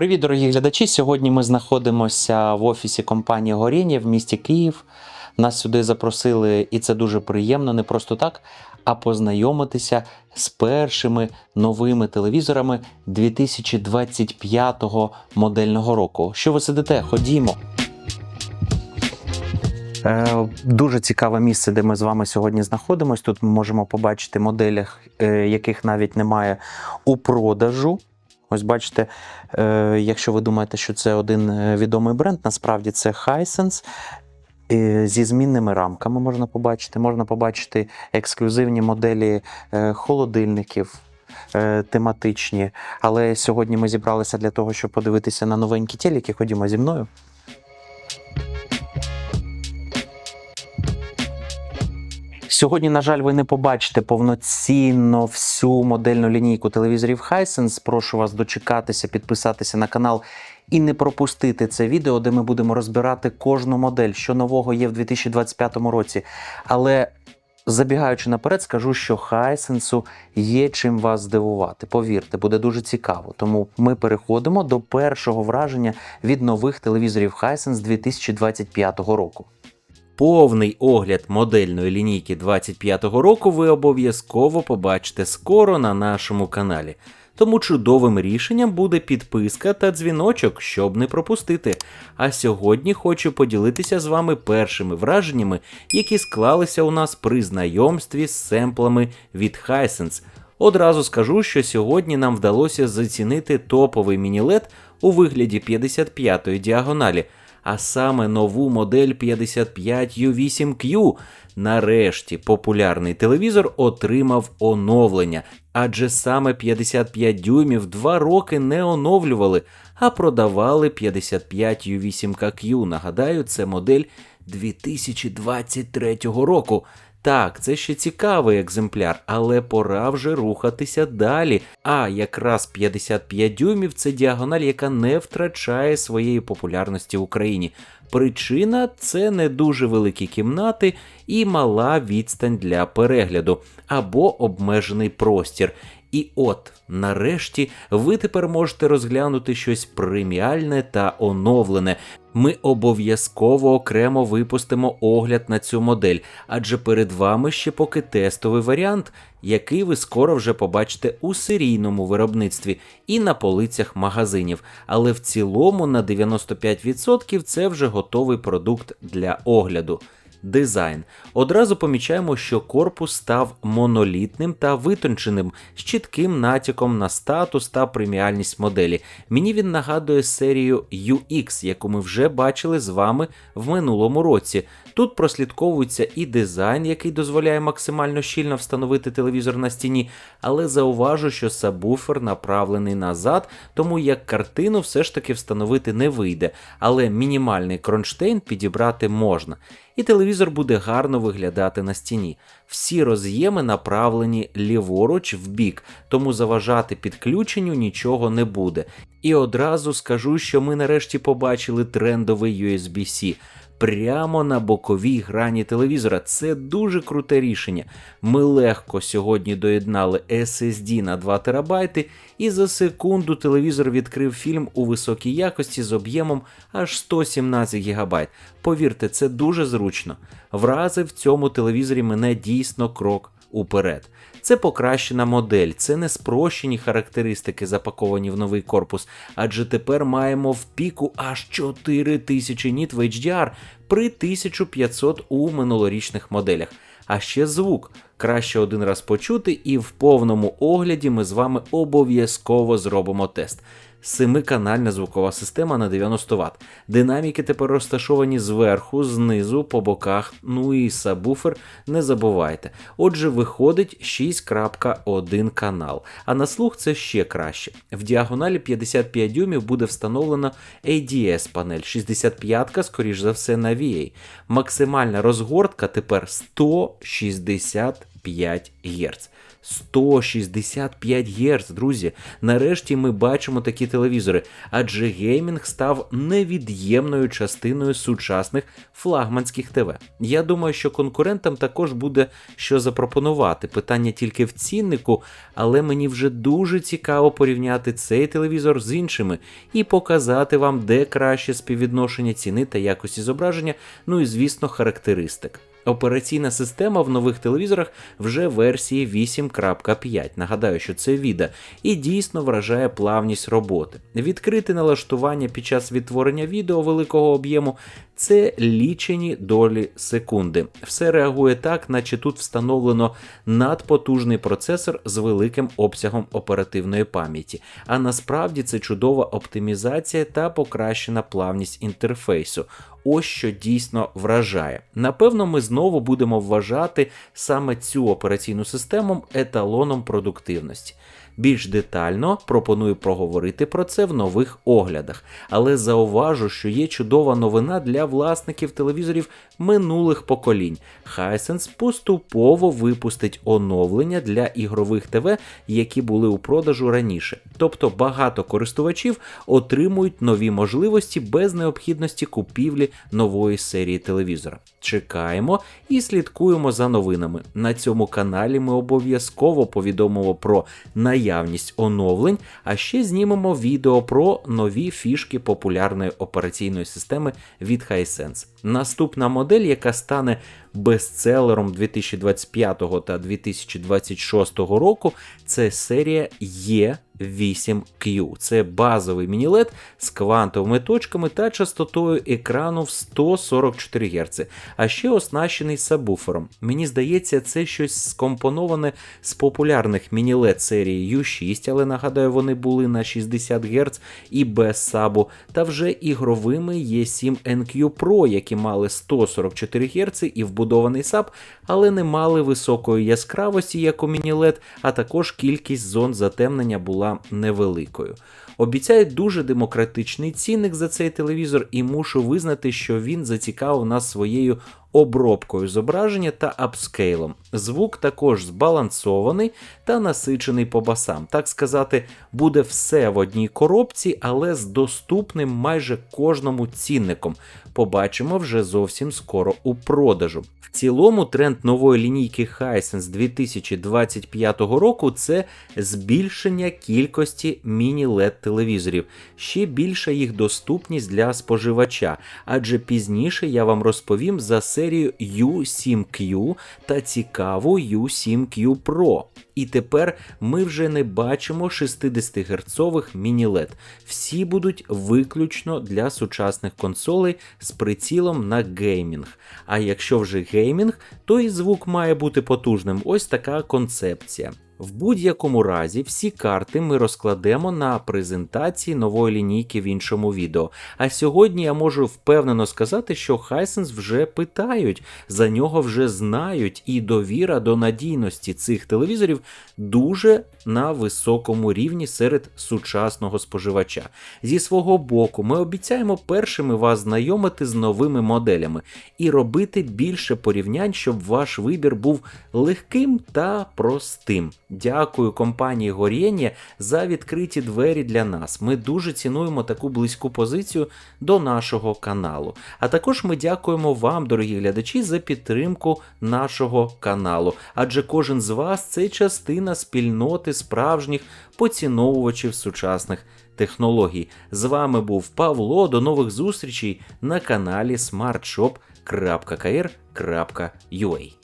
Привіт, дорогі глядачі! Сьогодні ми знаходимося в офісі компанії Горіння в місті Київ. Нас сюди запросили, і це дуже приємно, не просто так, а познайомитися з першими новими телевізорами 2025 модельного року. Що ви сидите? Ходімо. Е, Дуже цікаве місце, де ми з вами сьогодні знаходимося. Тут ми можемо побачити моделях, е, яких навіть немає у продажу. Ось бачите, е, якщо ви думаєте, що це один е, відомий бренд, насправді це Hisense. Зі змінними рамками можна побачити. Можна побачити ексклюзивні моделі е, холодильників. Тематичні, але сьогодні ми зібралися для того, щоб подивитися на новенькі тіліки. Ходімо зі мною. Сьогодні, на жаль, ви не побачите повноцінно всю модельну лінійку телевізорів Hisense. Прошу вас дочекатися, підписатися на канал і не пропустити це відео, де ми будемо розбирати кожну модель, що нового є в 2025 році. Але забігаючи наперед, скажу, що Hisense є чим вас здивувати. Повірте, буде дуже цікаво. Тому ми переходимо до першого враження від нових телевізорів Hisense 2025 року. Повний огляд модельної лінійки 25-го року ви обов'язково побачите скоро на нашому каналі. Тому чудовим рішенням буде підписка та дзвіночок, щоб не пропустити. А сьогодні хочу поділитися з вами першими враженнями, які склалися у нас при знайомстві з семплами від Hisense. Одразу скажу, що сьогодні нам вдалося зацінити топовий міні-лед у вигляді 55-ї діагоналі а саме нову модель 55U8Q. Нарешті популярний телевізор отримав оновлення, адже саме 55 дюймів два роки не оновлювали, а продавали 55U8Q. Нагадаю, це модель 2023 року. Так, це ще цікавий екземпляр, але пора вже рухатися далі. А якраз 55 дюймів це діагональ, яка не втрачає своєї популярності в Україні. Причина це не дуже великі кімнати і мала відстань для перегляду або обмежений простір. І от, нарешті, ви тепер можете розглянути щось преміальне та оновлене. Ми обов'язково окремо випустимо огляд на цю модель, адже перед вами ще поки тестовий варіант, який ви скоро вже побачите у серійному виробництві і на полицях магазинів. Але в цілому на 95% це вже готовий продукт для огляду. Дизайн. Одразу помічаємо, що корпус став монолітним та витонченим з чітким натяком на статус та преміальність моделі. Мені він нагадує серію UX, яку ми вже бачили з вами в минулому році. Тут прослідковується і дизайн, який дозволяє максимально щільно встановити телевізор на стіні, але зауважу, що сабвуфер направлений назад, тому як картину все ж таки встановити не вийде, але мінімальний кронштейн підібрати можна. І телевізор буде гарно виглядати на стіні. Всі роз'єми направлені ліворуч в бік, тому заважати підключенню нічого не буде. І одразу скажу, що ми нарешті побачили трендовий USB-C прямо на боковій грані телевізора. Це дуже круте рішення. Ми легко сьогодні доєднали SSD на 2 терабайти, і за секунду телевізор відкрив фільм у високій якості з об'ємом аж 117 ГБ. Повірте, це дуже зручно. Вразив в цьому телевізорі мене дійсно крок уперед. Це покращена модель, це не спрощені характеристики, запаковані в новий корпус, адже тепер маємо в піку аж 4000 ніт в HDR при 1500 у минулорічних моделях. А ще звук краще один раз почути, і в повному огляді ми з вами обов'язково зробимо тест. Семиканальна звукова система на 90 Вт. Динаміки тепер розташовані зверху, знизу, по боках, ну і сабвуфер не забувайте. Отже, виходить 6.1 канал, а на слух це ще краще. В діагоналі 55 дюймів буде встановлена ADS панель, 65-ка, скоріш за все, на VA. Максимальна розгортка тепер 165 Гц. 165 Гц, друзі. Нарешті ми бачимо такі телевізори, адже геймінг став невід'ємною частиною сучасних флагманських ТВ. Я думаю, що конкурентам також буде що запропонувати. Питання тільки в ціннику, але мені вже дуже цікаво порівняти цей телевізор з іншими і показати вам, де краще співвідношення ціни та якості зображення, ну і звісно, характеристик. Операційна система в нових телевізорах вже версії 8.5. Нагадаю, що це віда, і дійсно вражає плавність роботи. Відкрити налаштування під час відтворення відео великого об'єму це лічені долі секунди. Все реагує так, наче тут встановлено надпотужний процесор з великим обсягом оперативної пам'яті. А насправді це чудова оптимізація та покращена плавність інтерфейсу. Ось що дійсно вражає. Напевно, ми знову будемо вважати саме цю операційну систему еталоном продуктивності. Більш детально пропоную проговорити про це в нових оглядах, але зауважу, що є чудова новина для власників телевізорів минулих поколінь. Hisense поступово випустить оновлення для ігрових ТВ, які були у продажу раніше. Тобто багато користувачів отримують нові можливості без необхідності купівлі нової серії телевізора. Чекаємо і слідкуємо за новинами. На цьому каналі ми обов'язково повідомимо про наявність оновлень, а ще знімемо відео про нові фішки популярної операційної системи від Hisense. Наступна модель, яка стане бестселером 2025 та 2026 року, це серія Е. 8Q. Це базовий міні-LED з квантовими точками та частотою екрану в 144 Гц, а ще оснащений сабвуфером. Мені здається, це щось скомпоноване з популярних міні-LED серії U6, але нагадаю, вони були на 60 Гц і без сабу, та вже ігровими E7NQ Pro, які мали 144 Гц і вбудований сап, але не мали високої яскравості, як у міні-LED, а також кількість зон затемнення була невеликою. Обіцяють дуже демократичний цінник за цей телевізор, і мушу визнати, що він зацікавив нас своєю обробкою зображення та апскейлом. Звук також збалансований та насичений по басам. Так сказати, буде все в одній коробці, але з доступним майже кожному цінником. Побачимо вже зовсім скоро у продажу. В цілому тренд нової лінійки Hisense 2025 року це збільшення кількості міні-LED телевізорів, ще більша їх доступність для споживача, адже пізніше я вам розповім за серію U7Q та цікаву U7Q Pro. І тепер ми вже не бачимо 60 герцових міні-LED. Всі будуть виключно для сучасних консолей з прицілом на геймінг. А якщо вже геймінг, то і звук має бути потужним. Ось така концепція. В будь-якому разі всі карти ми розкладемо на презентації нової лінійки в іншому відео. А сьогодні я можу впевнено сказати, що Hisense вже питають, за нього вже знають, і довіра до надійності цих телевізорів дуже на високому рівні серед сучасного споживача. Зі свого боку, ми обіцяємо першими вас знайомити з новими моделями і робити більше порівнянь, щоб ваш вибір був легким та простим. Дякую компанії Горєнє за відкриті двері для нас. Ми дуже цінуємо таку близьку позицію до нашого каналу. А також ми дякуємо вам, дорогі глядачі, за підтримку нашого каналу. Адже кожен з вас це частина спільноти справжніх поціновувачів сучасних технологій. З вами був Павло. До нових зустрічей на каналі smartshop.kr.ua